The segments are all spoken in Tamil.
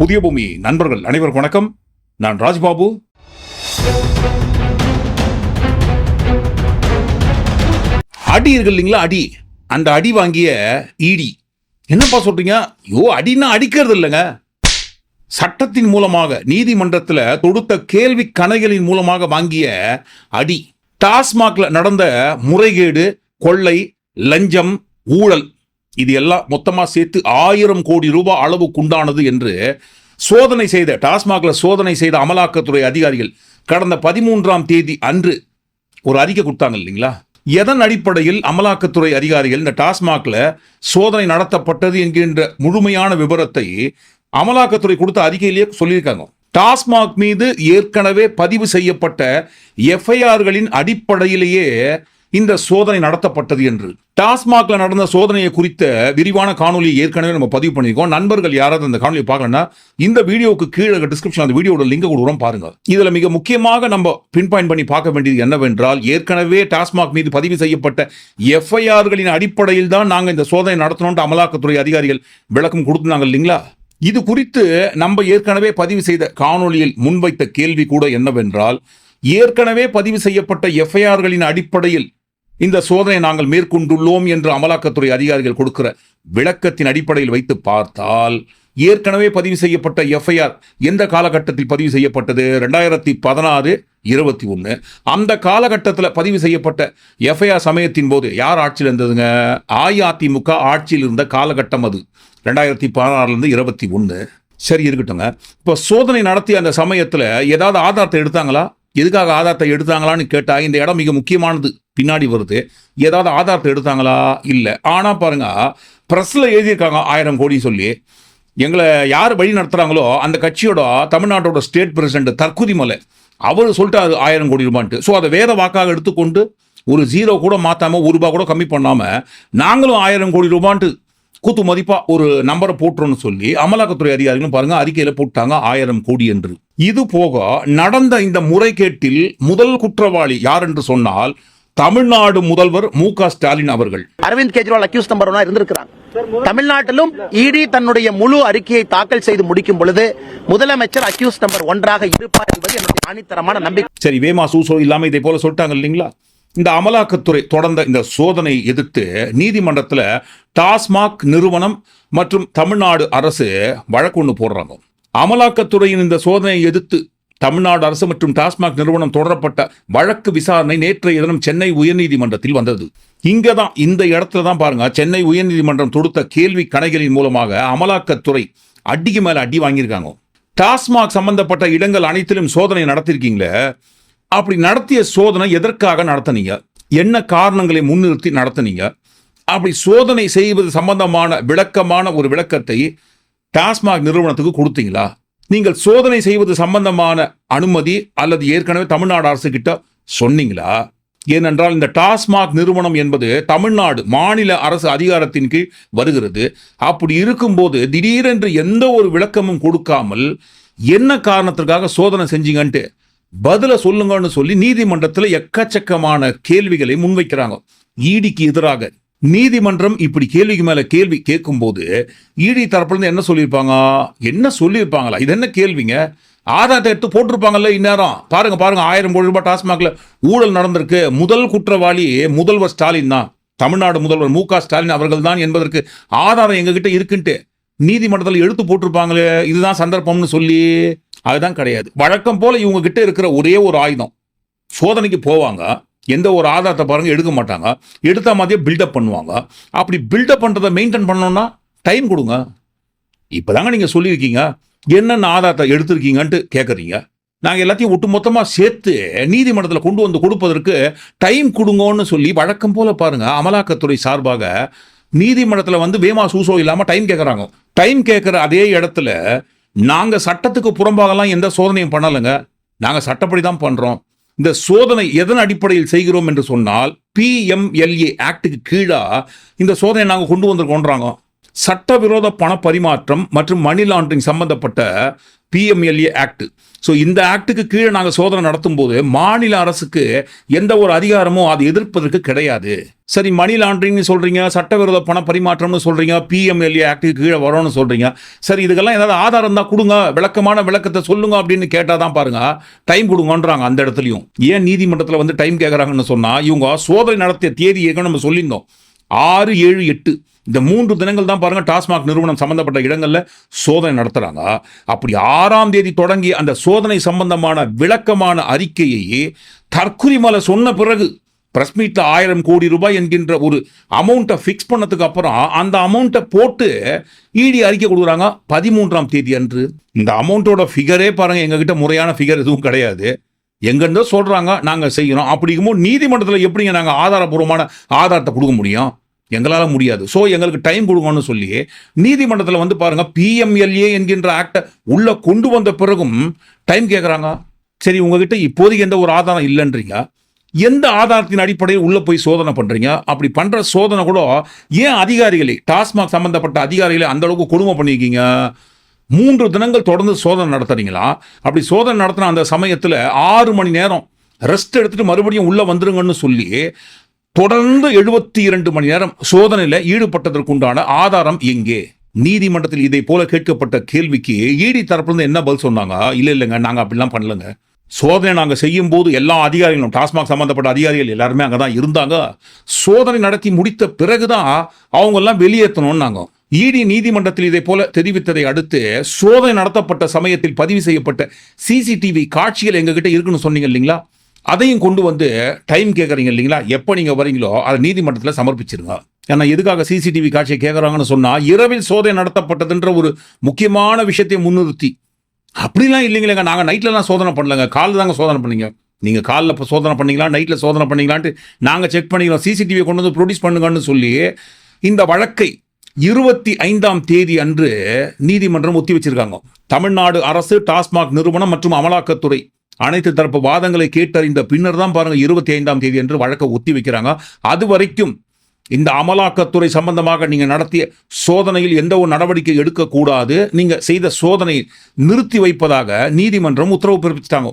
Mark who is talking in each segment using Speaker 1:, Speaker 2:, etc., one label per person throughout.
Speaker 1: புதிய பூமி. நண்பர்கள் அனைவருக்கும் வணக்கம். நான் ராஜ்பாபு. அடி இருக்கு இல்லைங்களா அடி? அந்த அடி வாங்கிய ஈடி. என்னப்பா சொல்றீங்க? ஐயோ அடின்னா அடிக்கிறது இல்லைங்க. சட்டத்தின் மூலமாக நீதிமன்றத்தில் தொடுத்த கேள்வி கணைகளின் மூலமாக வாங்கிய அடி. டாஸ்மாக்ல நடந்த முறைகேடு கொள்ளை லஞ்சம் ஊழல். இது எல்லாம் மொத்தமாக சேர்த்து ஆயிரம் கோடி ரூபாய் அளவுக்குண்டானது என்று சோதனை செய்த டாஸ்மாகில் சோதனை செய்த அமலாக்கத்துறை அதிகாரிகள் கடந்த பதிமூன்றாம் தேதி அன்று ஒரு அறிக்கை கொடுத்தாங்க இல்லைங்களா? எதன் அடிப்படையில் அமலாக்கத்துறை அதிகாரிகள் இந்த டாஸ்மாகில் சோதனை நடத்தப்பட்டது என்கின்ற முழுமையான விவரத்தை அமலாக்கத்துறை கொடுத்த அறிக்கையிலேயே சொல்லியிருக்காங்க. டாஸ்மாக் மீது ஏற்கனவே பதிவு செய்யப்பட்ட எஃப்ஐஆர்களின் அடிப்படையிலேயே இந்த சோதனை நடத்தப்பட்டது என்று. டாஸ்மாக்ல நடந்த சோதனையை குறித்த விரிவான காணொலியை ஏற்கனவே நம்ம பதிவு பண்ணியிருக்கோம். நண்பர்கள் யாராவது அந்த காணொலியை பார்க்கலன்னா இந்த வீடியோவுக்கு கீழே டிஸ்கிரிப்ஷன் அந்த வீடியோட லிங்க் கொடுக்குறோம் பாருங்க. இதுல மிக முக்கியமாக நம்ம பின்பாயின் பண்ணி பார்க்க வேண்டியது என்னவென்றால் ஏற்கனவே டாஸ்மாக் மீது பதிவு செய்யப்பட்ட எஃப்ஐஆர்களின் அடிப்படையில் தான் நாங்கள் இந்த சோதனை நடத்தணும்னு அமலாக்கத்துறை அதிகாரிகள் விளக்கம் கொடுத்தாங்க இல்லைங்களா? இது குறித்து நம்ம ஏற்கனவே பதிவு செய்த காணொளியில் முன்வைத்த கேள்வி கூட என்னவென்றால் ஏற்கனவே பதிவு செய்யப்பட்ட எஃப்ஐஆர்களின் அடிப்படையில் இந்த சோதனை நாங்கள் மேற்கொண்டுள்ளோம் என்று அமலாக்கத்துறை அதிகாரிகள் கொடுக்கிற விளக்கத்தின் அடிப்படையில் வைத்து பார்த்தால் ஏற்கனவே பதிவு செய்யப்பட்ட எஃப்ஐஆர் எந்த காலகட்டத்தில் பதிவு செய்யப்பட்டது? ரெண்டாயிரத்தி பதினாறு இருபத்தி ஒன்று. அந்த காலகட்டத்தில் பதிவு செய்யப்பட்ட எஃப்ஐஆர் சமயத்தின் போது யார் ஆட்சியில் இருந்ததுங்க? அஇஅதிமுக ஆட்சியில் இருந்த காலகட்டம் அது. ரெண்டாயிரத்தி பதினாறுலேருந்து இருபத்தி ஒன்று. சரி இருக்கட்டுங்க இப்போ சோதனை நடத்திய அந்த சமயத்தில் ஏதாவது ஆதாரத்தை எடுத்தாங்களா? எதுக்காக ஆதாரத்தை எடுத்தாங்களான்னு கேட்டால் இந்த இடம் மிக முக்கியமானது. பின்னாடி வருது. ஏதாவது ஆதாரத்தை எடுத்தாங்களா? இல்லை. ஆனால் பாருங்க ப்ரெஸ்ஸில் எழுதியிருக்காங்க ஆயிரம் கோடி சொல்லி. எங்களை யார் வழி நடத்துகிறாங்களோ அந்த கட்சியோட தமிழ்நாட்டோட ஸ்டேட் பிரசிடென்ட் தற்குதி மலை. அவர் சொல்லிட்டாரு ஆயிரம் கோடி ரூபான்ட்டு. ஸோ அதை வேத வாக்காக எடுத்துக்கொண்டு ஒரு ஜீரோ கூட மாற்றாமல் ஒரு ரூபா கூட கம்மி பண்ணாமல் நாங்களும் ஆயிரம் கோடி ரூபான்ட்டு கூத்து மதிப்பா ஒரு நம்பரை போட்டுறோம்னு சொல்லி அமலாக்கத்துறை அதிகாரிகளும் பாருங்க அறிக்கையில போட்டாங்க ஆயிரம் கோடி என்று. இது போக நடந்த இந்த முறைகேட்டில் முதல் குற்றவாளி யார் என்று சொன்னால் தமிழ்நாடு முதல்வர் மு க ஸ்டாலின் அவர்கள்.
Speaker 2: அரவிந்த் கெஜ்ரிவால் அக்யூஸ் நம்பர் ஒன்னா இருந்திருக்கிறாங்க தமிழ்நாட்டிலும் இடி தன்னுடைய முழு அறிக்கையை தாக்கல் செய்து முடிக்கும் பொழுது முதலமைச்சர் அக்யூஸ் நம்பர் ஒன்றாக இருப்பார் என்பது என்னுடைய ஆணித்தரமான நம்பிக்கை.
Speaker 1: சரி வேமா சூசோ இல்லாம இதை போல சொல்லிட்டாங்க இல்லைங்களா? இந்த அமலாக்கத்துறை தொடர்ந்த இந்த சோதனையை எதிர்த்து நீதிமன்றத்தில் டாஸ்மாக் நிறுவனம் மற்றும் தமிழ்நாடு அரசு வழக்கு ஒன்று போடுறாங்க. அமலாக்கத்துறையின் இந்த சோதனையை எதிர்த்து தமிழ்நாடு அரசு மற்றும் டாஸ்மாக் நிறுவனம் தொடரப்பட்ட வழக்கு விசாரணை நேற்றைய தினம் சென்னை உயர்நீதிமன்றத்தில் வந்தது. இங்கே தான் இந்த இடத்துல தான் பாருங்க சென்னை உயர்நீதிமன்றம் தொடுத்த கேள்வி கணைகளின் மூலமாக அமலாக்கத்துறை அடிக்கு மேல அடி வாங்கியிருக்காங்க. டாஸ்மாக் சம்பந்தப்பட்ட இடங்கள் அனைத்திலும் சோதனை நடத்திருக்கீங்களே அப்படி நடத்திய சோதனை எதற்காக நடத்துனீங்க? என்ன காரணங்களை முன்னிறுத்தி நடத்துனீங்க? அப்படி சோதனை செய்வது சம்பந்தமான விளக்கமான ஒரு விளக்கத்தை டாஸ்மாக் நிறுவனத்துக்கு கொடுத்தீங்களா? நீங்கள் சோதனை செய்வது சம்பந்தமான அனுமதி அல்லது ஏற்கனவே தமிழ்நாடு அரசு கிட்ட சொன்னீங்களா? ஏனென்றால் இந்த டாஸ்மாக் நிறுவனம் என்பது தமிழ்நாடு மாநில அரசு அதிகாரத்தின் கீழ் வருகிறது. அப்படி இருக்கும்போது திடீரென்று எந்த ஒரு விளக்கமும் கொடுக்காமல் என்ன காரணத்திற்காக சோதனை செஞ்சீங்கன்ட்டு பதில சொல்லுங்கன்னு சொல்லி நீதிமன்றத்தில் எக்கச்சக்கமான கேள்விகளை முன்வைக்கிறாங்க. ஈடிக்கு எதிராக. நீதிமன்றம் இப்படி கேள்விக்கு மேல கேள்வி கேட்கும்போது ஈடி தரப்புலேருந்து என்ன சொல்லியிருப்பாங்க? என்ன சொல்லியிருப்பாங்களா? இது என்ன கேள்விங்க? ஆதாரத்தை எடுத்து போட்டிருப்பாங்கல்ல இந்நேரம். பாருங்க பாருங்க ஆயிரம் கோடி ரூபாய் டாஸ்மாக்ல ஊழல் நடந்திருக்கு. முதல் குற்றவாளி முதல்வர் ஸ்டாலின் தான். தமிழ்நாடு முதல்வர் மு ஸ்டாலின் அவர்கள் தான் என்பதற்கு ஆதாரம் எங்ககிட்ட இருக்குன்ட்டு. நீதிமன்றத்தில் எடுத்து போட்டிருப்பாங்களே இதுதான் சந்தர்ப்பம்னு சொல்லி அதுதான் கிடையாது. வழக்கம் போல இவங்க கிட்ட இருக்கிற ஒரே ஒரு ஆயுதம். சோதனைக்கு போவாங்க. எந்த ஒரு ஆதாரத்தை பாருங்க எடுக்க மாட்டாங்க. எடுத்த மாதிரியே பில்டப் பண்ணுவாங்க. அப்படி பில்டப் பண்ணுறதை மெயின்டைன் பண்ணணும்னா டைம் கொடுங்க. இப்போ தாங்க நீங்கள் சொல்லியிருக்கீங்க. என்னென்ன ஆதாரத்தை எடுத்திருக்கீங்கன்ட்டு கேட்குறீங்க நாங்கள் எல்லாத்தையும் ஒட்டுமொத்தமாக சேர்த்து நீதிமன்றத்தில் கொண்டு வந்து கொடுப்பதற்கு டைம் கொடுங்கன்னு சொல்லி வழக்கம் போல பாருங்க அமலாக்கத்துறை சார்பாக நீதிமன்றத்தில் வந்து வேமா சூசோ இல்லாமல் டைம் கேட்குறாங்க டைம் கேட்குற அதே இடத்துல நாங்கள் சட்டத்துக்கு புறம்பாகலாம் எந்த சோதனையும் பண்ணலைங்க. நாங்கள் சட்டப்படி தான் பண்ணுறோம் இந்த சோதனை எதன் அடிப்படையில் செய்கிறோம் என்று சொன்னால் பிஎம்எல்ஏ ஆக்டுக்கு கீழாக இந்த சோதனை நாங்கள் கொண்டு வந்திருக்கோன்றாங்க சட்டவிரோத பண பரிமாற்றம் மற்றும் மணி லாண்டரிங் சம்பந்தப்பட்ட பிஎம்எல்ஏ ஆக்ட் ஸோ இந்த ஆக்டுக்கு கீழே நாங்கள் சோதனை நடத்தும் போது மாநில அரசுக்கு எந்த ஒரு அதிகாரமும் அதை எதிர்ப்பதற்கு கிடையாது. சரி மணி லாண்டரிங்னு சொல்கிறீங்க சட்டவிரோத பண பரிமாற்றம்னு சொல்கிறீங்க பிஎம்எல்ஏ ஆக்டுக்கு கீழே வரோன்னு சொல்கிறீங்க சரி இதுக்கெல்லாம் ஏதாவது ஆதாரம் தான் கொடுங்க விளக்கமான விளக்கத்தை சொல்லுங்க அப்படின்னு கேட்டால் தான் பாருங்க டைம் கொடுங்கன்றாங்க அந்த இடத்துலையும். ஏன் நீதிமன்றத்தில் வந்து டைம் கேட்குறாங்கன்னு சொன்னால் இவங்க சோதனை நடத்திய தேதி ஏற்கனவே நம்ம சொல்லியிருந்தோம். ஆறு ஏழு எட்டு. இந்த மூன்று தினங்கள் தான் பாருங்கள் டாஸ்மாக் நிறுவனம் சம்பந்தப்பட்ட இடங்களில் சோதனை நடத்துகிறாங்க அப்படி ஆறாம் தேதி தொடங்கி அந்த சோதனை சம்பந்தமான விளக்கமான அறிக்கையை தற்குறிமலை சொன்ன பிறகு ப்ரெஸ் மீட்டில் ஆயிரம் கோடி ரூபாய் என்கின்ற ஒரு அமௌண்ட்டை ஃபிக்ஸ் பண்ணதுக்கு அப்புறம் அந்த அமௌண்ட்டை போட்டு இடி அறிக்கை கொடுக்குறாங்க. பதிமூன்றாம் தேதி அன்று. இந்த அமௌண்ட்டோட ஃபிகரே பாருங்கள் எங்ககிட்ட முறையான ஃபிகர் எதுவும் கிடையாது. எங்கேருந்தோ சொல்கிறாங்க நாங்கள் செய்கிறோம் அப்படிங்கும்போது நீதிமன்றத்தில் எப்படிங்க நாங்கள் ஆதாரபூர்வமான ஆதாரத்தை கொடுக்க முடியும்? எங்களால் முடியாது. ஸோ எங்களுக்கு டைம் கொடுங்கன்னு சொல்லி நீதிமன்றத்தில் வந்து பாருங்க பிஎம்எல்ஏ என்கின்ற ஆக்டை உள்ள கொண்டு வந்த பிறகும் டைம் கேட்குறாங்க சரி உங்ககிட்ட இப்போதைக்கு எந்த ஒரு ஆதாரம் இல்லைன்றீங்க. எந்த ஆதாரத்தின் அடிப்படையில் உள்ளே போய் சோதனை பண்ணுறீங்க அப்படி பண்ணுற சோதனை கூட ஏன் அதிகாரிகளை டாஸ்மாக் சம்மந்தப்பட்ட அதிகாரிகளை அந்த அளவுக்கு கொடுமை பண்ணியிருக்கீங்க மூன்று தினங்கள் தொடர்ந்து சோதனை நடத்துறீங்களா? அப்படி சோதனை நடத்தின அந்த சமயத்தில் ஆறு மணி நேரம் ரெஸ்ட் எடுத்துட்டு மறுபடியும் உள்ளே வந்துருங்கன்னு சொல்லி தொடர்ந்து எழுபத்தி இரண்டு மணி நேரம் சோதனையில் ஈடுபட்டதற்குண்டான ஆதாரம் எங்கே? நீதிமன்றத்தில் இதை போல கேட்கப்பட்ட கேள்விக்கு ஈடி தரப்புலேருந்து என்ன பதில் சொன்னாங்க? இல்லை இல்லைங்க நாங்கள் அப்படிலாம் பண்ணலங்க. சோதனை நாங்கள் செய்யும் போது எல்லா அதிகாரிகளும் டாஸ்மாக் சம்பந்தப்பட்ட அதிகாரிகள் எல்லாருமே அங்கே தான் இருந்தாங்க. சோதனை நடத்தி முடித்த பிறகுதான் அவங்க எல்லாம் வெளியேற்றணும்னாங்க ஈடி நீதிமன்றத்தில் இதை போல தெரிவித்ததை அடுத்து சோதனை நடத்தப்பட்ட சமயத்தில் பதிவு செய்யப்பட்ட சிசிடிவி காட்சிகள் எங்ககிட்ட இருக்குன்னு சொன்னீங்க இல்லைங்களா? அதையும் கொண்டு வந்து டைம் கேட்குறீங்க இல்லைங்களா? எப்போ நீங்கள் வரீங்களோ அதை நீதிமன்றத்தில் சமர்ப்பிச்சிருங்க. ஏன்னா எதுக்காக சிசிடிவி காட்சியை கேட்குறாங்கன்னு சொன்னால் இரவில் சோதனை நடத்தப்பட்டதுன்ற ஒரு முக்கியமான விஷயத்தை முன்னிறுத்தி. அப்படிலாம் இல்லைங்களேங்க. நாங்கள் நைட்லலாம் சோதனை பண்ணலங்க. காலில் தாங்க சோதனை பண்ணீங்க. நீங்கள் காலில் இப்போ சோதனை பண்ணீங்களா? நைட்டில் சோதனை பண்ணீங்களான்ட்டு நாங்கள் செக் பண்ணிக்கிறோம். சிசிடிவியை கொண்டு வந்து ப்ரொடியூஸ் பண்ணுங்கன்னு சொல்லி இந்த வழக்கை இருபத்தி ஐந்தாம் தேதி அன்று நீதிமன்றம் ஒத்தி வச்சிருக்காங்க. தமிழ்நாடு அரசு டாஸ்மாக் நிறுவனம் மற்றும் அமலாக்கத்துறை. அனைத்து தரப்பு வாதங்களை கேட்டறிந்த பின்னர் தான் பாருங்க இருபத்தி ஐந்தாம் தேதி என்று வழக்கை ஒத்தி வைக்கிறாங்க. அது வரைக்கும் இந்த அமலாக்கத்துறை சம்பந்தமாக நீங்க நடத்திய சோதனையில் எந்த ஒரு நடவடிக்கை எடுக்கக்கூடாது. நீங்க செய்த சோதனை நிறுத்தி வைப்பதாக நீதிமன்றம் உத்தரவு பிறப்பிச்சிட்டாங்க.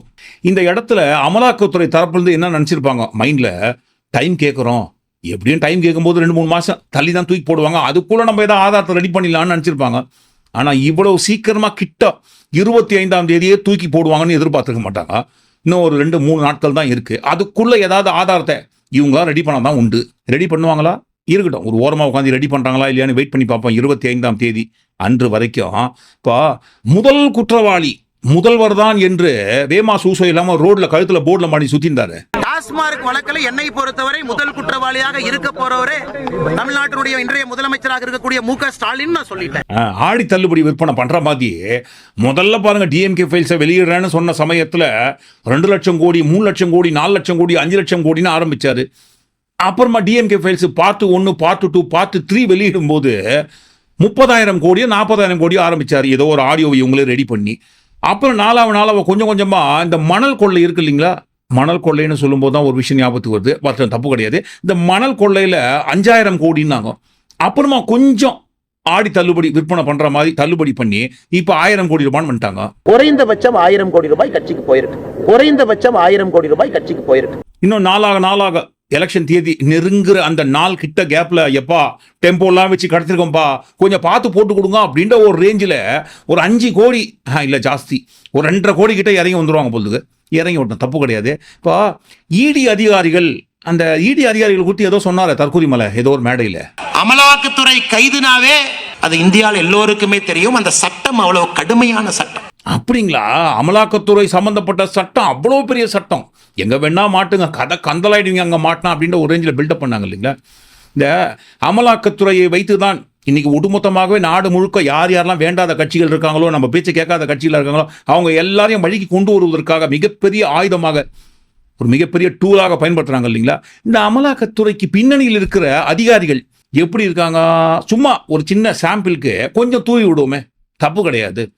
Speaker 1: இந்த இடத்துல அமலாக்கத்துறை தரப்புலேருந்து என்ன நினச்சிருப்பாங்க? மைண்டில் டைம் கேட்குறோம் எப்படியும் டைம் கேட்கும்போது ரெண்டு மூணு மாதம் தள்ளி தான் தூக்கி போடுவாங்க. அதுக்குள்ளே நம்ம ஏதாவது ஆதாரத்தை ரெடி பண்ணிடலாம்னு நினச்சிருப்பாங்க. ஆனால் இவ்வளவு சீக்கிரமாக கிட்ட இருபத்தி ஐந்தாம் தேதியே தூக்கி போடுவாங்கன்னு எதிர்பார்த்துக்க மாட்டாங்க. இன்னும் ஒரு ரெண்டு மூணு நாட்கள் தான் இருக்குது அதுக்குள்ளே ஏதாவது ஆதாரத்தை இவங்களாம் ரெடி பண்ண தான் உண்டு. ரெடி பண்ணுவாங்களா? இருக்கட்டும். ஒரு ஓரமாக உட்காந்து ரெடி பண்ணுறாங்களா இல்லையான்னு வெயிட் பண்ணி பார்ப்போம். இருபத்தி ஐந்தாம் தேதி அன்று வரைக்கும். இப்போ முதல் குற்றவாளி முதல்வர் தான் என்று வேமா சூசோ இல்லாமல் ரோட்டில் கழுத்தில் போர்டில் மாடி சுற்றிருந்தாரு
Speaker 2: டாஸ்மார்க் வழக்கில் என்னை பொறுத்தவரை முதல் குற்றவாளியாக இருக்க போறவரே தமிழ்நாட்டினுடைய இன்றைய முதலமைச்சராக இருக்கக்கூடிய மு க ஸ்டாலின் நான் சொல்லிட்டேன்.
Speaker 1: ஆடி தள்ளுபடி விற்பனை பண்ற மாதிரி முதல்ல பாருங்க டிஎம்கே ஃபைல்ஸை வெளியிடுறேன்னு சொன்ன சமயத்துல ரெண்டு லட்சம் கோடி மூணு லட்சம் கோடி நாலு லட்சம் கோடி அஞ்சு லட்சம் கோடின்னு ஆரம்பிச்சாரு. அப்புறமா டிஎம்கே ஃபைல்ஸ் பார்ட் ஒன்று பார்ட் டூ பார்ட் த்ரீ வெளியிடும் போது முப்பதாயிரம் கோடியோ நாற்பதாயிரம் கோடியோ ஆரம்பிச்சாரு. ஏதோ ஒரு ஆடியோவை இவங்களே ரெடி பண்ணி. அப்புறம் நாலாவது நாளாவ கொஞ்சம் கொஞ்சமா இந்த மணல் கொள்ளை இருக்கு இல்லைங்களா? மணல் கொள்ளைன்னு சொல்லும்போது தான் ஒரு விஷயம் ஞாபகத்துக்கு வருது. மற்ற தப்பு கிடையாது. இந்த மணல் கொள்ளையில அஞ்சாயிரம் கோடின்னாங்க. அப்புறமா கொஞ்சம் ஆடி தள்ளுபடி விற்பனை பண்ற மாதிரி தள்ளுபடி பண்ணி இப்ப ஆயிரம் கோடி ரூபான்னு வந்துட்டாங்க.
Speaker 2: குறைந்தபட்சம் ஆயிரம் கோடி ரூபாய் கட்சிக்கு போயிருக்கு. குறைந்தபட்சம் ஆயிரம் கோடி ரூபாய் கட்சிக்கு போயிருக்கு.
Speaker 1: இன்னும் நாளாக நாளாக எலெக்ஷன் தேதி நெருங்குற அந்த நாள் கிட்ட கேப்ல எப்பா டெம்போலாம் வச்சு கடத்திருக்கோம்ப்பா கொஞ்சம் பார்த்து போட்டு கொடுங்க அப்படின்ற ஒரு ரேஞ்சில் ஒரு அஞ்சு கோடி இல்ல ஜாஸ்தி. ஒரு ரெண்டரை கோடி கிட்ட இறங்கி வந்துருவாங்க பொழுது இறங்கி விட்டோம் தப்பு கிடையாது. இப்போ இடி அதிகாரிகள் அந்த இடி அதிகாரிகள் குறித்து ஏதோ சொன்னாரு தற்கூரி மலை ஏதோ ஒரு மேடையில்.
Speaker 3: அமலாக்கத்துறை கைதுனாவே அது இந்தியாவில் எல்லோருக்குமே தெரியும் அந்த சட்டம் அவ்வளவு கடுமையான சட்டம்.
Speaker 1: அப்படிங்களா? அமலாக்கத்துறை சம்பந்தப்பட்ட சட்டம் அவ்வளோ பெரிய சட்டம். எங்க வேணா மாட்டுங்க கதை கந்தலாயிடுவீங்க அங்க மாட்டினா அப்படின்ற ஒரு ரேஞ்சில் பில்டப் பண்ணாங்க இல்லைங்களா? இந்த அமலாக்கத்துறையை வைத்து தான் இன்றைக்கி ஒட்டுமொத்தமாகவே நாடு முழுக்க யார் யாரெல்லாம் வேண்டாத கட்சிகள் இருக்காங்களோ நம்ம பேச்சு கேட்காத கட்சிகள் இருக்காங்களோ அவங்க எல்லாரையும் வழிக்கு கொண்டு வருவதற்காக மிகப்பெரிய ஆயுதமாக ஒரு மிகப்பெரிய டூலாக பயன்படுத்துகிறாங்க இல்லைங்களா? இந்த அமலாக்கத்துறைக்கு பின்னணியில் இருக்கிற அதிகாரிகள் எப்படி இருக்காங்க? சும்மா ஒரு சின்ன சாம்பிளுக்கு கொஞ்சம் தூவி விடுவோமே. தப்பு கிடையாது.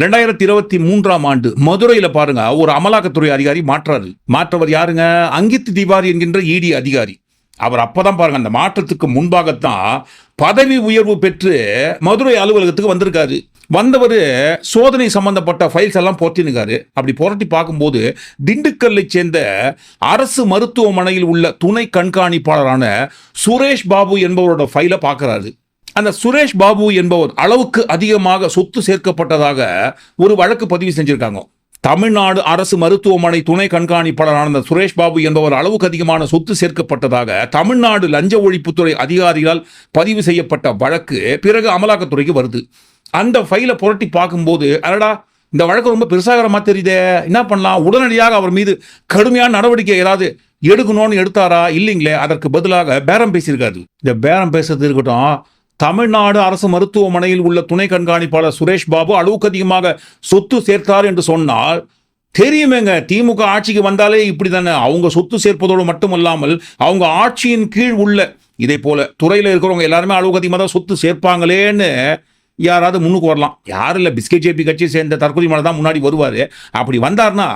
Speaker 1: ரெண்டாயிரத்தி இருபத்தி மூன்றாம் ஆண்டு மதுரையில் பாருங்க ஒரு அமலாக்கத்துறை அதிகாரி மாற்றாரு. மாற்றவர் யாருங்க? அங்கித் திவாரி என்கின்ற இடி அதிகாரி. அவர் அப்போதான் பாருங்க அந்த மாற்றத்துக்கு முன்பாகத்தான் பதவி உயர்வு பெற்று மதுரை அலுவலகத்துக்கு வந்திருக்காரு. வந்தவர் சோதனை சம்பந்தப்பட்ட ஃபைல்ஸ் எல்லாம் போட்டினுக்காரு அப்படி புரட்டி பார்க்கும்போது திண்டுக்கல்லை சேர்ந்த அரசு மருத்துவமனையில் உள்ள துணை கண்காணிப்பாளரான சுரேஷ் பாபு என்பவரோட ஃபைலை பார்க்கறாரு. அந்த சுரேஷ் பாபு என்பவர் அளவுக்கு அதிகமாக சொத்து சேர்க்கப்பட்டதாக ஒரு வழக்கு பதிவு செஞ்சுருக்காங்க. தமிழ்நாடு அரசு மருத்துவமனை துணை கண்காணிப்பாளரான சுரேஷ் பாபு என்பவர் அளவுக்கு அதிகமான சொத்து சேர்க்கப்பட்டதாக தமிழ்நாடு லஞ்ச ஒழிப்புத்துறை அதிகாரிகளால் பதிவு செய்யப்பட்ட வழக்கு பிறகு அமலாக்கத்துறைக்கு வருது. அந்த ஃபைலை புரட்டி பார்க்கும்போது அடடா இந்த வழக்கு ரொம்ப பெருசாகிறமா தெரியுதே என்ன பண்ணலாம்? உடனடியாக அவர் மீது கடுமையான நடவடிக்கை ஏதாவது எடுக்கணும்னு எடுத்தாரா? இல்லைங்களே அதற்கு பதிலாக பேரம் பேசியிருக்காரு. இந்த பேரம் பேசுறது இருக்கட்டும் தமிழ்நாடு அரசு மருத்துவமனையில் உள்ள துணை கண்காணிப்பாளர் சுரேஷ் பாபு அளவுக்கு அதிகமாக சொத்து சேர்த்தார் என்று சொன்னால் தெரியுமேங்க திமுக ஆட்சிக்கு வந்தாலே இப்படி தானே அவங்க சொத்து சேர்ப்பதோடு மட்டுமல்லாமல் அவங்க ஆட்சியின் கீழ் உள்ள இதே போல துறையில் இருக்கிறவங்க எல்லாருமே அளவுக்கு அதிகமாக தான் சொத்து சேர்ப்பாங்களேன்னு யாராவது முன்னுக்கு வரலாம். யாரும் இல்லை பிஸ்கெட் ஜேபி கட்சியை சேர்ந்த தற்கொலை மலை தான் முன்னாடி வருவார். அப்படி வந்தார்னா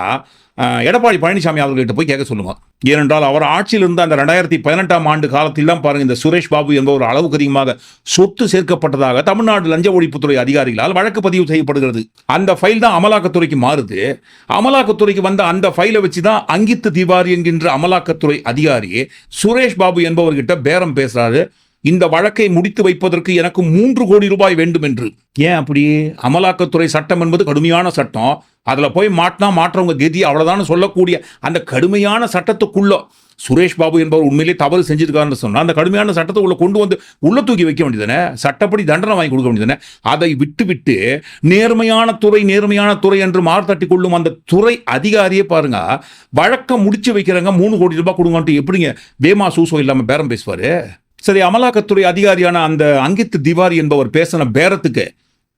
Speaker 1: எடப்பாடி பழனிசாமி அவர்கள்ட்ட போய் கேட்க சொல்லுங்க. ஏனென்றால் அவர் ஆட்சியில் இருந்த அந்த ரெண்டாயிரத்தி பதினெட்டாம் ஆண்டு காலத்தில் தான் பாருங்க இந்த சுரேஷ் பாபு என்பவர் அளவுக்கு அதிகமாக சொத்து சேர்க்கப்பட்டதாக தமிழ்நாடு லஞ்ச ஒழிப்புத்துறை அதிகாரிகளால் வழக்கு பதிவு செய்யப்படுகிறது. அந்த ஃபைல் தான் அமலாக்கத்துறைக்கு மாறுது. அமலாக்கத்துறைக்கு வந்த அந்த ஃபைலை வச்சு தான் அங்கித்து திவாரி என்கின்ற அமலாக்கத்துறை அதிகாரி சுரேஷ் பாபு என்பவர்கிட்ட பேரம் பேசுறாரு. இந்த வழக்கை முடித்து வைப்பதற்கு எனக்கு மூன்று கோடி ரூபாய் வேண்டும் என்று. ஏன் அப்படி? அமலாக்கத்துறை சட்டம் என்பது கடுமையான சட்டம். அதில் போய் மாட்டினா மாற்றவங்க கதி அவ்வளோதான் சொல்லக்கூடிய அந்த கடுமையான சட்டத்துக்குள்ளே சுரேஷ் பாபு என்பவர் உண்மையிலே தவறு செஞ்சிருக்காருன்னு சொன்னால் அந்த கடுமையான சட்டத்தை உள்ள கொண்டு வந்து உள்ள தூக்கி வைக்க வேண்டியதானே சட்டப்படி தண்டனை வாங்கி கொடுக்க வேண்டியதானே அதை விட்டு விட்டு நேர்மையான துறை நேர்மையான துறை என்று மார்த்தட்டி கொள்ளும் அந்த துறை அதிகாரியே பாருங்க. வழக்கம் முடிச்சு வைக்கிறாங்க மூணு கோடி ரூபாய் கொடுங்கன்ட்டு எப்படிங்க வேமா சூசோ இல்லாமல் பேரம் பேசுவார்? சரி அமலாக்கத்துறை அதிகாரியான அந்த அங்கித் திவாரி என்பவர் பேசின பேரத்துக்கு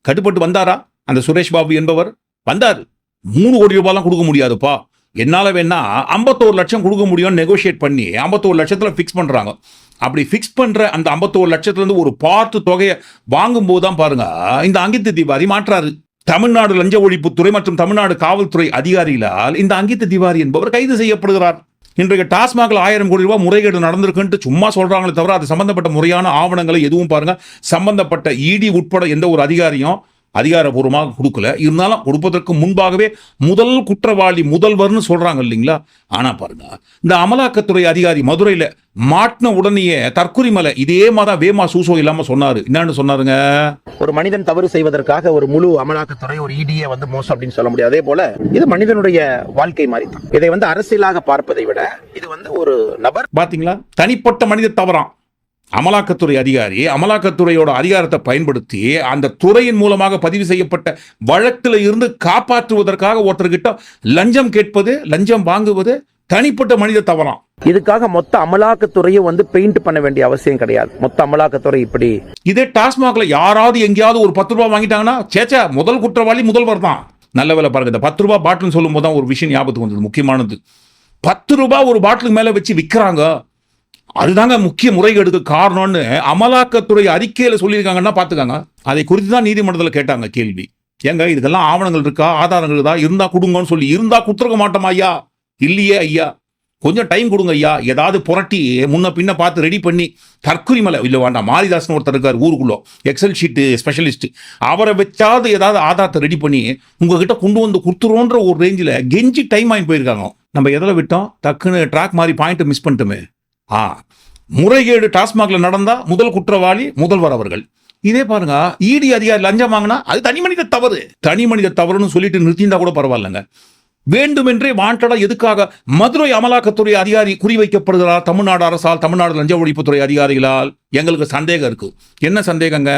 Speaker 1: கட்டுப்பட்டு வந்தாரா? அந்த சுரேஷ் பாபு என்பவர்? வந்தார். மூணு கோடி ரூபாய்லாம் கொடுக்க முடியாதுப்பா. என்னால் வேணா ஐம்பத்தோரு லட்சம் கொடுக்க முடியும்னு நெகோஷியேட் பண்ணி ஐம்பத்தோரு லட்சத்தில் ஃபிக்ஸ் பண்ணுறாங்க அப்படி ஃபிக்ஸ் பண்ணுற அந்த ஐம்பத்தோரு லட்சத்துலேருந்து ஒரு பார்த்து தொகையை வாங்கும்போது தான் பாருங்க இந்த அங்கித் திவாரி மாற்றாரு. தமிழ்நாடு லஞ்ச ஒழிப்புத்துறை மற்றும் தமிழ்நாடு காவல்துறை அதிகாரிகளால் இந்த அங்கித் திவாரி என்பவர் கைது செய்யப்படுகிறார். இன்றைக்கு டாஸ்மாகில் ஆயிரம் கோடி ரூபாய் முறைகேடு நடந்திருக்குன்ட்டு சும்மா சொல்கிறாங்களே தவிர அது சம்பந்தப்பட்ட முறையான ஆவணங்களை எதுவும் பாருங்கள் சம்பந்தப்பட்ட இடி உட்பட எந்த ஒரு அதிகாரியும் அதிகாரபூர்வமாக கொடுக்கல. இருந்தாலும் கொடுப்பதற்கு முன்பாகவே முதல் குற்றவாளி முதல்வர்னு சொல்றாங்க இல்லைங்களா? ஆனா பாருங்க இந்த அமலாக்கத்துறை அதிகாரி மதுரையில மாட்டின உடனேயே தற்குறிமலை இதே மாதிரி வேமா சூசோ இல்லாம சொன்னாரு. என்னன்னு சொன்னாருங்க?
Speaker 2: ஒரு மனிதன் தவறு செய்வதற்காக ஒரு முழு அமலாக்கத்துறை ஒரு இடியே வந்து மோசம் அப்படின்னு சொல்ல முடியாது. அதே போல இது மனிதனுடைய வாழ்க்கை மாதிரி தான் இதை வந்து அரசியலாக பார்ப்பதை விட இது வந்து ஒரு நபர்
Speaker 1: பாத்தீங்களா? தனிப்பட்ட மனித தவறாம். அமலாக்கத்துறை அதிகாரி அமலாக்கத்துறையோட அதிகாரத்தை பயன்படுத்தி அந்த துறையின் மூலமாக பதிவு செய்யப்பட்ட வழக்கில் இருந்து காப்பாற்றுவதற்காக ஒருத்தர்கிட்ட லஞ்சம் கேட்பது லஞ்சம் வாங்குவது தனிப்பட்ட மனித தவறாம்
Speaker 2: இதுக்காக மொத்த அமலாக்கத்துறையும் வந்து பெயிண்ட் பண்ண வேண்டிய அவசியம் கிடையாது. மொத்த அமலாக்கத்துறை இப்படி.
Speaker 1: இதே டாஸ்மாக்ல யாராவது எங்கேயாவது ஒரு பத்து ரூபாய் வாங்கிட்டாங்கன்னா சேச்சா முதல் குற்றவாளி முதல்வர் தான். நல்ல வேலை பாருங்க இந்த பத்து ரூபாய் பாட்டில் சொல்லும் போது தான் ஒரு விஷயம் ஞாபகத்துக்கு வந்தது முக்கியமானது. பத்து ரூபாய் ஒரு பாட்டிலுக்கு மேல வச்சு விற்கிறாங்க அதுதாங்க முக்கிய முறைகேடுக்கு காரணம்னு அமலாக்கத்துறை அறிக்கையில் சொல்லியிருக்காங்கன்னா பார்த்துக்காங்க. அதை குறித்து தான் நீதிமன்றத்தில் கேட்டாங்க கேள்வி. ஏங்க இதுக்கெல்லாம் ஆவணங்கள் இருக்கா? ஆதாரங்கள் இருக்கா? இருந்தா கொடுங்கன்னு சொல்லி இருந்தா கொடுத்துருக்க மாட்டோமா ஐயா? இல்லையே ஐயா. கொஞ்சம் டைம் கொடுங்க ஐயா. ஏதாவது புரட்டி முன்ன பின்ன பார்த்து ரெடி பண்ணி தற்குறிமலை இல்லை வேண்டாம் மாரிதாசன் ஒருத்தர் இருக்கார் ஊருக்குள்ளோ. எக்ஸல் ஷீட்டு ஸ்பெஷலிஸ்ட் அவரை வச்சாவது ஏதாவது ஆதாரத்தை ரெடி பண்ணி உங்ககிட்ட கொண்டு வந்து கொடுத்துருவோன்ற ஒரு ரேஞ்சில் கெஞ்சி டைம் ஆகி போயிருக்காங்க. நம்ம எதில் விட்டோம்? டக்குன்னு ட்ராக் மாதிரி பாயிண்ட்டை மிஸ் பண்ணிட்டோமே. ஆ முறைகேடு டாஸ்மாக்ல நடந்தா முதல் குற்றவாளி முதல்வர் அவர்கள். இதே பாருங்க இடி அதிகாரி லஞ்சம் வாங்கினா அது தனி மனித தவறு. தனி மனித தவறுன்னு சொல்லிட்டு நிறுத்தியிருந்தா கூட பரவாயில்லைங்க. வேண்டுமென்றே வாண்டடா எதுக்காக மதுரை அமலாக்கத்துறை அதிகாரி குறிவைக்கப்படுகிறார் தமிழ்நாடு அரசால் தமிழ்நாடு லஞ்ச ஒழிப்புத்துறை அதிகாரிகளால்? எங்களுக்கு சந்தேகம் இருக்கு. என்ன சந்தேகங்க?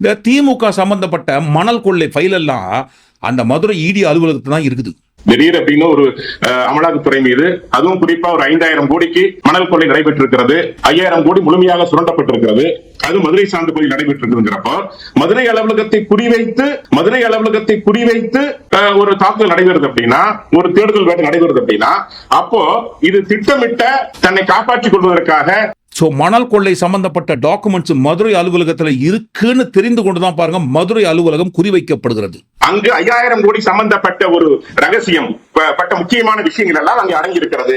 Speaker 1: இந்த திமுக சம்பந்தப்பட்ட மணல் கொள்ளை ஃபைல் எல்லாம் அந்த மதுரை இடி அலுவலகத்தில் தான் இருக்குது.
Speaker 4: திடீர் அப்படின்னு ஒரு அஹ், அமலாக்கத்துறை மீது அதுவும் குறிப்பா ஒரு ஐந்தாயிரம் கோடிக்கு மணல் கொள்ளை நடைபெற்றிருக்கிறது. ஐயாயிரம் கோடி முழுமையாக சுரண்டப்பட்டிருக்கிறது. அது மதுரை சார்ந்த பகுதியில் நடைபெற்றிருக்கிறப்போ மதுரை அலுவலகத்தை குறிவைத்து மதுரை அலுவலகத்தை குறிவைத்து ஒரு தாக்குதல் நடைபெறுது அப்படின்னா ஒரு தேடுதல் வேட்டை நடைபெறுது அப்படின்னா அப்போ இது திட்டமிட்ட தன்னை காப்பாற்றிக் கொள்வதற்காக
Speaker 1: ஸோ மணல் கொள்ளை சம்பந்தப்பட்ட டாக்குமெண்ட்ஸ் மதுரை அலுவலகத்தில் இருக்குன்னு தெரிந்து கொண்டு தான் பாருங்க மதுரை அலுவலகம் குறிவைக்கப்படுகிறது.
Speaker 4: அங்கு ஐயாயிரம் கோடி சம்பந்தப்பட்ட ஒரு ரகசியம் பட்ட முக்கியமான விஷயங்கள் எல்லாம் அங்கே அடங்கி இருக்கிறது.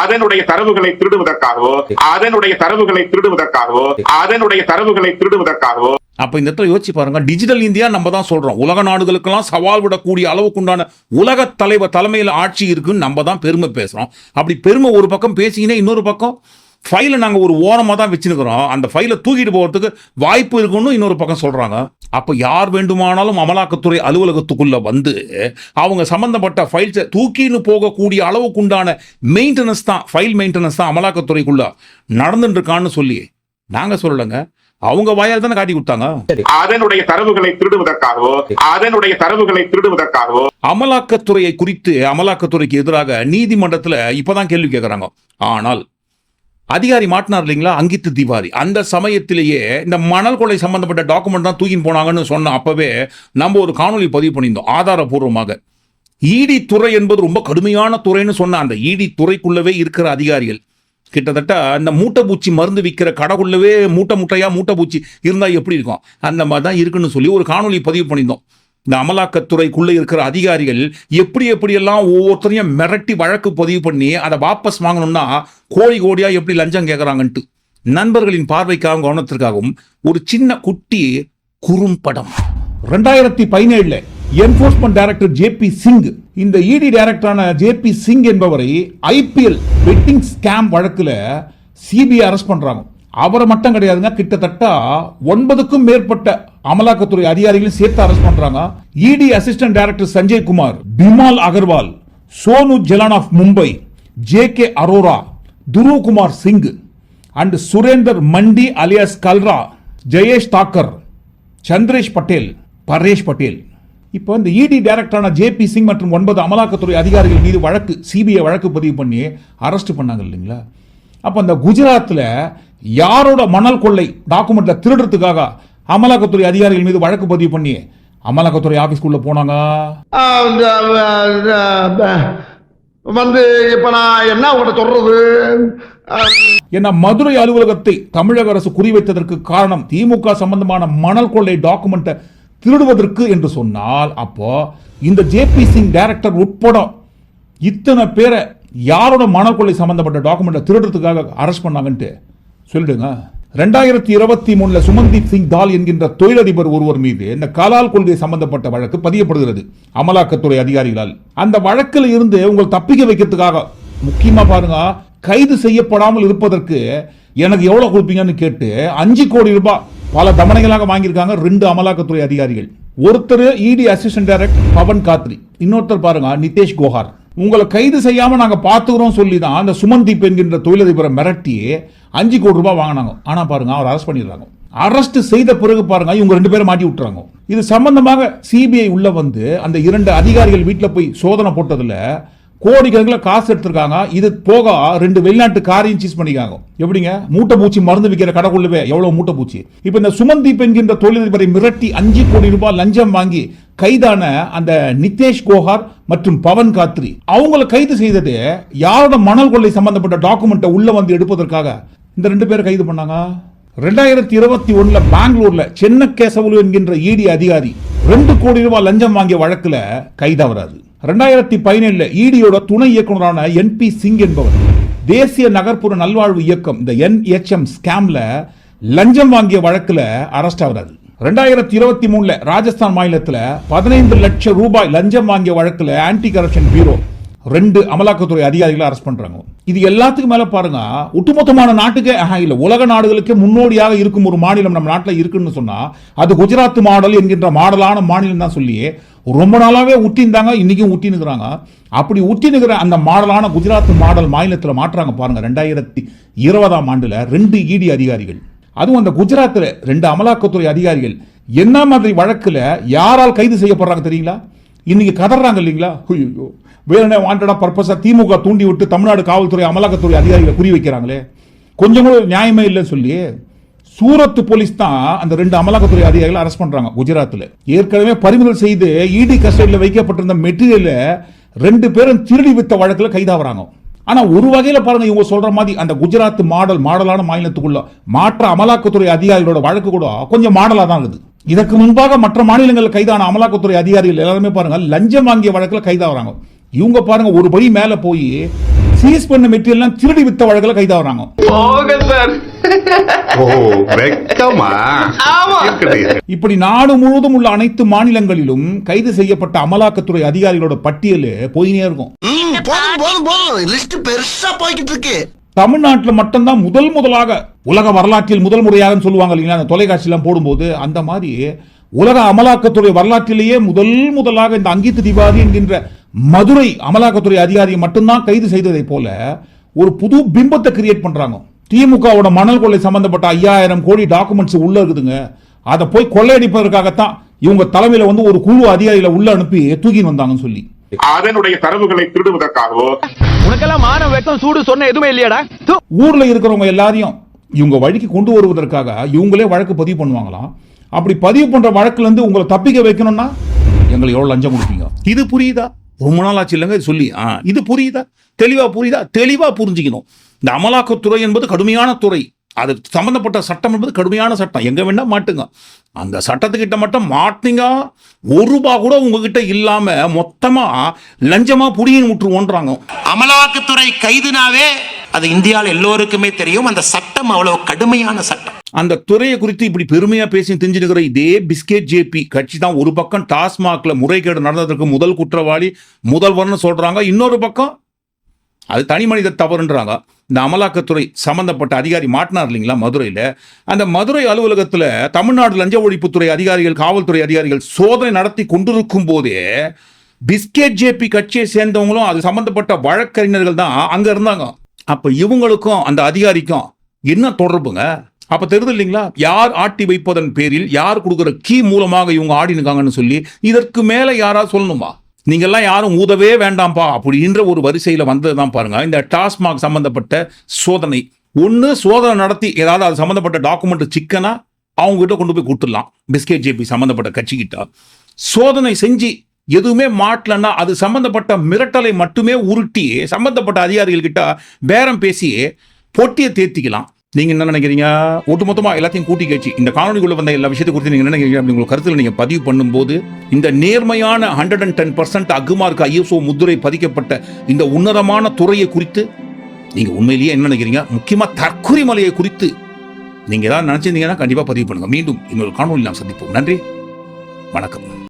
Speaker 4: அதனுடைய தரவுகளை திருடுவதற்காகவோ அதனுடைய தரவுகளை திருடுவதற்காகவோ அதனுடைய தரவுகளை திருடுவதற்காகவோ.
Speaker 1: அப்ப இந்த இடத்துல யோசிச்சு பாருங்க டிஜிட்டல் இந்தியா நம்ம தான் சொல்றோம். உலக நாடுகளுக்கெல்லாம் சவால் விடக்கூடிய அளவுக்குண்டான உலக தலைவர் தலைமையில் ஆட்சி இருக்குன்னு நம்ம தான் பெருமை பேசுறோம். அப்படி பெருமை ஒரு பக்கம் பேசிங்கன்னா இன்னொரு பக்கம் ஃபைலை நாங்கள் ஒரு ஓரமாக தான் வச்சுருக்கிறோம். அந்த ஃபைலை தூக்கிட்டு போகிறதுக்கு வாய்ப்பு இருக்குன்னு இன்னொரு பக்கம் சொல்கிறாங்க அப்போ யார் வேண்டுமானாலும் அமலாக்கத்துறை அலுவலகத்துக்குள்ள வந்து அவங்க சம்மந்தப்பட்ட ஃபைல்ஸை தூக்கின்னு போகக்கூடிய அளவுக்கு உண்டான மெயின்டெனன்ஸ் தான் ஃபைல் மெயின்டெனன்ஸ் தான் அமலாக்கத்துறைக்குள்ள நடந்துட்டு இருக்கான்னு சொல்லி நாங்கள் சொல்லலைங்க. அவங்க வாயால் தானே காட்டி கொடுத்தாங்க?
Speaker 4: அதனுடைய தரவுகளை திருடுவதற்காகவோ அதனுடைய தரவுகளை திருடுவதற்காகவோ.
Speaker 1: அமலாக்கத்துறையை குறித்து அமலாக்கத்துறைக்கு எதிராக நீதிமன்றத்தில் இப்பதான் கேள்வி கேட்குறாங்க ஆனால் அதிகாரி மாட்டினார் இல்லைங்களா? அங்கித்து திவாரி. அந்த சமயத்திலேயே இந்த மணல் கொலை சம்பந்தப்பட்ட டாக்குமெண்ட் தான் தூக்கின்னு போனாங்கன்னு சொன்ன அப்பவே நம்ம ஒரு காணொளி பதிவு பண்ணியிருந்தோம் ஆதாரபூர்வமாக. ஈடி துறை என்பது ரொம்ப கடுமையான துறைன்னு சொன்ன அந்த ஈடி துறைக்குள்ளவே இருக்கிற அதிகாரிகள். கிட்டத்தட்ட அந்த மூட்டை பூச்சி மருந்து விற்கிற கடைக்குள்ளவே மூட்டை மூட்டையாக மூட்டை பூச்சி இருந்தால் எப்படி இருக்கும்? அந்த மாதிரி தான் இருக்குன்னு சொல்லி ஒரு காணொலி பதிவு பண்ணியிருந்தோம். இந்த அமலாக்கத்துறைக்குள்ளே இருக்கிற அதிகாரிகள் எப்படி எப்படியெல்லாம் ஒவ்வொருத்தரையும் மிரட்டி வழக்கு பதிவு பண்ணி அதை வாபஸ் வாங்கணும்னா கோடி கோடியாக எப்படி லஞ்சம் கேட்குறாங்கன்ட்டு. நண்பர்களின் பார்வைக்காகவும் கவனத்திற்காகவும் ஒரு சின்ன குட்டி குறும்படம். ரெண்டாயிரத்தி பதினேழுல enforcement director J P Singh இந்த இடி டைரக்டரான ஜேபி சிங் என்பவரை ஐபிஎல் பெட்டிங் ஸ்கேம் வழக்கில் சிபிஐ அரெஸ்ட் பண்ணுறாங்க அவரை மட்டும் கிடையாதுங்க கிட்டத்தட்ட ஒன்பதுக்கும் மேற்பட்ட அமலாக்கத்துறை அதிகாரிகளையும் சேர்த்து அரெஸ்ட் பண்றாங்க. ED assistant director Sanjay Kumar Bimal Agarwal Sonu Jalan of Mumbai J K Arora Dhruv Kumar Singh and Surender Mandi alias Kalra Jayesh Thakkar Chandresh Patel Paresh Patel. இப்போ இந்த இடி டைரக்டரான ஜே பி சிங் மற்றும் ஒன்பது அமலாக்கத்துறை அதிகாரிகள் மீது வழக்கு சிபிஐ வழக்கு பதிவு பண்ணி அரெஸ்ட் பண்ணாங்க இல்லைங்களா? அப்போ அந்த குஜராத்தில் யாரோட மணல் கொள்ளை டாக்குமெண்ட்ல திருடுறதுக்காக அமலாக்கத்துறை அதிகாரிகள் மீது வழக்கு பதிவு பண்ணி அமலாக்கத்துறை ஆபீஸ்க்குள்ள போனாங்க
Speaker 5: வந்து இப்ப நான் என்ன உங்கள்கிட்ட சொல்றது? ஆஹ்,
Speaker 1: என மதுரை அலுவலகத்தை தமிழக அரசு குறிவைத்ததற்கு காரணம் திமுக சம்பந்தமான மணல் கொள்ளை டாக்குமெண்ட்டை திருடுவதற்கு என்று சொன்னால் அப்போ இந்த ஜேபி சிங் டைரக்டர் உட்பட இத்தனை பேரை யாரோட மனக்கொள்ளை சம்பந்தப்பட்ட டாக்குமெண்ட்டை திருடுறதுக்காக அரெஸ்ட் பண்ணாங்கன்ட்டு சொல்லிடுங்க. ரெண்டாயிரத்தி இருபத்தி மூணுல சுமன்தீப் சிங் தால் என்கின்ற தொழிலதிபர் ஒருவர் மீது இந்த கலால் கொள்கை சம்பந்தப்பட்ட வழக்கு பதியப்படுகிறது அமலாக்கத்துறை அதிகாரிகளால். அந்த வழக்கில் இருந்து உங்களை தப்பிக்க வைக்கிறதுக்காக முக்கியமா பாருங்க கைது செய்யப்படாமல் இருப்பதற்கு எனக்கு எவ்வளவு கொடுப்பீங்கன்னு கேட்டு அஞ்சு கோடி ரூபாய் பல தமனைகளாக வாங்கியிருக்காங்க ரெண்டு அமலாக்கத்துறை அதிகாரிகள். ஒருத்தர் இடி அசிஸ்டன்ட் டைரக்டர் பவன் காத்ரி இன்னொருத்தர் பாருங்க நிதேஷ் கோஹார். உங்களை கைது செய்யாம நாங்க பாத்துக்கிறோம் சொல்லி தான் அந்த சுமன்தீப் என்கின்ற தொழிலதிபரை மிரட்டி அஞ்சு கோடி ரூபாய் வாங்கினாங்க. ஆனா பாருங்க அவர் அரெஸ்ட் பண்ணிடுறாங்க. அரெஸ்ட் செய்த பிறகு பாருங்க இவங்க ரெண்டு பேரும் மாட்டி விட்டுறாங்க. இது சம்பந்தமாக சிபிஐ உள்ள வந்து அந்த இரண்டு அதிகாரிகள் வீட்டில் போய் சோதனை போட்டதுல கோடிக்கணக்கில் காசு எடுத்திருக்காங்க. இது போக ரெண்டு வெளிநாட்டு காரையும் சீஸ் பண்ணிக்காங்க எப்படிங்க? மூட்டை பூச்சி மருந்து விற்கிற கடைக்குள்ளவே எவ்வளோ மூட்டை பூச்சி இப்போ இந்த சுமந்தீப் என்கின்ற தொழிலதிபரை மிரட்டி அஞ்சு கோடி ரூபாய் லஞ்சம் வாங்கி கைதான அந்த நிதேஷ் கோஹார் மற்றும் பவன் காத்ரி. அவங்கள கைது செய்தது யாரோட மணல் கொள்ளை சம்பந்தப்பட்ட டாக்குமெண்ட்டை உள்ள வந்து எடுப்பதற்காக? இந்த ரெண்டு பேரை கைது பண்ணாங்க. ரெண்டாயிரத்தி இருபத்தி ஒண்ணுல பெங்களூர்ல சென்னகேசவலு என்கின்ற இடி அதிகாரி ரெண்டு கோடி ரூபாய் லஞ்சம் வாங்கிய வழக்கில் கைதாகிறாரு ரெண்டாயிரத்தி பதினேழில் இடியோட துணை இயக்குனரான என் பி சிங் என்பவர். தேசிய நகர்ப்புற நல்வாழ்வு இயக்கம் இந்த என்ஹெச்எம் ஸ்கேம்ல லஞ்சம் வாங்கிய வழக்கில் அரெஸ்ட் ஆகிறாரு. ரெண்டாயிரத்தி இருபத்தி மூணுல ராஜஸ்தான் மாநிலத்தில் பதினைந்து லட்சம் ரூபாய் லஞ்சம் வாங்கிய வழக்கில் ஆன்டி கரப்ஷன் பியூரோ ரெண்டு அமலாக்கத்துறை அதிகாரிகளை அரெஸ்ட் பண்றாங்க. இது எல்லாத்துக்கும் மேல பாருங்க ஒட்டுமொத்தமான நாட்டுக்கே இல்ல உலக நாடுகளுக்கே முன்னோடியாக இருக்கும் ஒரு மாநிலம் நம்ம நாட்டில் இருக்குன்னு சொன்னா அது குஜராத் மாடல் என்கின்ற மாடலான மாநிலம் தான் சொல்லி ரொம்ப நாளாகவே ஊட்டியிருந்தாங்க இன்றைக்கும் ஊட்டினுக்கிறாங்க அப்படி ஊட்டினுக்கிற அந்த மாடலான குஜராத் மாடல் மாநிலத்தில் மாற்றாங்க பாருங்கள் ரெண்டாயிரத்தி இருபதாம் ஆண்டில் ரெண்டு இடி அதிகாரிகள். அதுவும் அந்த குஜராத்தில் ரெண்டு அமலாக்கத்துறை அதிகாரிகள். என்ன மாதிரி வழக்கில் யாரால் கைது செய்யப்படுறாங்க தெரியுங்களா? இன்றைக்கி கதறாங்க இல்லைங்களா? ஐயோ வேறு வாண்டடா பர்பஸாக திமுக தூண்டி விட்டு தமிழ்நாடு காவல்துறை அமலாக்கத்துறை அதிகாரிகளை குறி வைக்கிறாங்களே கொஞ்சம் கூட நியாயமே இல்லைன்னு சொல்லி சூரத் போலீஸ் தான் அந்த ரெண்டு அமலாக்கத்துறை அதிகாரிகளை அரெஸ்ட் பண்றாங்க குஜராத்தில். ஏற்கனவே பறிமுதல் செய்து இடி கஸ்டடியில் வைக்கப்பட்டிருந்த மெட்டீரியல ரெண்டு பேரும் திருடி வித்த வழக்கில் கைதாகிறாங்க ஆனால் ஒரு வகையில் பாருங்க இவங்க சொல்ற மாதிரி அந்த குஜராத் மாடல் மாடலான மாநிலத்துக்குள்ள மாற்ற அமலாக்கத்துறை அதிகாரிகளோட வழக்கு கூட கொஞ்சம் மாடலாக தான் இருக்குது. இதற்கு முன்பாக மற்ற மாநிலங்களில் கைதான அமலாக்கத்துறை அதிகாரிகள் எல்லாருமே பாருங்க லஞ்சம் வாங்கிய வழக்கில் கைதாகிறாங்க இவங்க பாருங்க ஒரு படி மேலே போய் சீஸ் பண்ண மெட்டீரியல் திருடி வித்த வழக்கில் கைதாகிறாங்க. இப்படி நாடு முழுவதும் உள்ள அனைத்து மாநிலங்களிலும் கைது செய்யப்பட்ட அமலாக்கத்துறை அதிகாரிகளோட பட்டியல் போயினே இருக்கும். தமிழ்நாட்டில் மட்டும்தான் முதல் முதலாக உலக வரலாற்றில் முதல் முறையாக சொல்லுவாங்க இல்லைங்களா? அந்த தொலைக்காட்சியெல்லாம் போடும்போது அந்த மாதிரி உலக அமலாக்கத்துறை வரலாற்றிலேயே முதல் முதலாக இந்த அங்கித் திவாரி என்கின்ற மதுரை அமலாக்கத்துறை அதிகாரியை மட்டும்தான் கைது செய்ததை போல ஒரு புது பிம்பத்தை கிரியேட் பண்றாங்க. திமுகவோட மணல் கொள்ளை சம்பந்தப்பட்ட ஐயாயிரம் கோடி டாக்குமெண்ட்ஸ் உள்ள இருக்குதுங்க. அதை போய் கொள்ளையடிப்பதற்காகத்தான் இவங்க தலைமையில வந்து ஒரு குழு அதிகாரிகளை உள்ள அனுப்பி தூக்கின்னு வந்தாங்கன்னு சொல்லி.
Speaker 4: அதனுடைய தரவுகளை திருடுவதற்காகவோ?
Speaker 6: உனக்கெல்லாம் மானம் வெக்கம் சூடு சொன்ன எதுவுமே இல்லையாடா.
Speaker 1: ஊர்ல இருக்கிறவங்க எல்லாரையும் இவங்க வழிக்கு கொண்டு வருவதற்காக இவங்களே வழக்கு பதிவு பண்ணுவாங்களாம் அப்படி பதிவு பண்ற வழக்குல இருந்து உங்களை தப்பிக்க வைக்கணும்னா எங்களுக்கு எவ்வளவு லஞ்சம் கொடுப்பீங்க? இது புரியுதா? ரொம்ப நாள் ஆச்சு இல்லைங்க இது சொல்லி. ஆ இது புரியுதா? தெளிவாக புரியுதா? தெளிவாக புரிஞ்சுக்கணும். இந்த அமலாக்கத்துறை என்பது கடுமையான துறை. அது சம்பந்தப்பட்ட சட்டம் என்பது கடுமையான சட்டம். எங்கே வேணால் மாட்டுங்க. அந்த சட்டத்துக்கிட்ட மட்டும் மாட்டிங்க ஒரு ரூபா கூட உங்ககிட்ட இல்லாமல் மொத்தமாக லஞ்சமாக புடியின் விட்டுருவோன்றாங்க
Speaker 3: அமலாக்கத்துறை கைதுனாவே அது இந்தியாவில் எல்லோருக்குமே தெரியும். அந்த சட்டம் அவ்வளோ கடுமையான சட்டம்.
Speaker 1: அந்த துறையை குறித்து இப்படி பெருமையா பேசி தெரிஞ்சிருக்கிற இதே பிஸ்கெட் ஜேபி கட்சி தான் ஒரு பக்கம் டாஸ்மாக்ல முறைகேடு நடந்ததற்கு முதல் குற்றவாளி முதல்வர்னு சொல்றாங்க. இன்னொரு பக்கம் அது தனி மனித தவறுன்றாங்க. இந்த அமலாக்கத்துறை சம்பந்தப்பட்ட அதிகாரி மாட்டினார் இல்லைங்களா மதுரையில். அந்த மதுரை அலுவலகத்தில் தமிழ்நாடு லஞ்ச ஒழிப்புத்துறை அதிகாரிகள் காவல்துறை அதிகாரிகள் சோதனை நடத்தி கொண்டிருக்கும் போதே பிஸ்கெட் ஜேபி கட்சியை சேர்ந்தவங்களும் அது சம்பந்தப்பட்ட வழக்கறிஞர்கள் தான் அங்கே இருந்தாங்க. அப்போ இவங்களுக்கும் அந்த அதிகாரிக்கும் என்ன தொடர்புங்க? அப்ப தெரியுது இல்லைங்களா? யார் ஆட்டி வைப்பதன் பேரில் யார் கொடுக்குற கீ மூலமாக இவங்க ஆடினுக்காங்கன்னு சொல்லி இதற்கு மேல யாராவது சொல்லணுமா? நீங்கெல்லாம் யாரும் ஊதவே வேண்டாம்ப்பா அப்படின்ற ஒரு வரிசையில் வந்தது தான் பாருங்க. இந்த டாஸ்மாக் சம்பந்தப்பட்ட சோதனை. ஒன்று சோதனை நடத்தி ஏதாவது அது சம்மந்தப்பட்ட டாக்குமெண்ட் சிக்கனா அவங்க கிட்ட கொண்டு போய் கொடுத்துடலாம். பிஸ்கெட் ஜேபி சம்மந்தப்பட்ட கட்சிக்கிட்ட. சோதனை செஞ்சு எதுவுமே மாட்டலன்னா அது சம்மந்தப்பட்ட மிரட்டலை மட்டுமே உருட்டி சம்மந்தப்பட்ட அதிகாரிகள் கிட்ட பேரம் பேசி பொட்டியை தேர்த்திக்கலாம் நீங்க என்ன நினைக்கிறீங்க? ஒட்டுமொத்தமா எல்லாத்தையும் கூட்டி கட்சி இந்த காணொலிக்குள்ள வந்த எல்லா விஷயத்தை குறித்து நீங்க என்ன நினைக்கிறீங்க? அப்படி உங்க கருத்துல நீங்க பதிவு பண்ணும்போது இந்த நேர்மையான ஹண்ட்ரட் அண்ட் டென் பர்சன்ட் அகுமார்க்கு ஐஎஸ்ஓ முதுரை பதிக்கப்பட்ட இந்த உன்னதமான துறையை குறித்து நீங்க உண்மையிலேயே என்ன நினைக்கிறீங்க? முக்கியமா தற்கொலை மலையை குறித்து நீங்க ஏதாவது நினைச்சிருந்தீங்கன்னா கண்டிப்பா பதிவு பண்ணுங்க. மீண்டும் இன்னொரு காணொலி நாம் சந்திப்போம். நன்றி. வணக்கம்.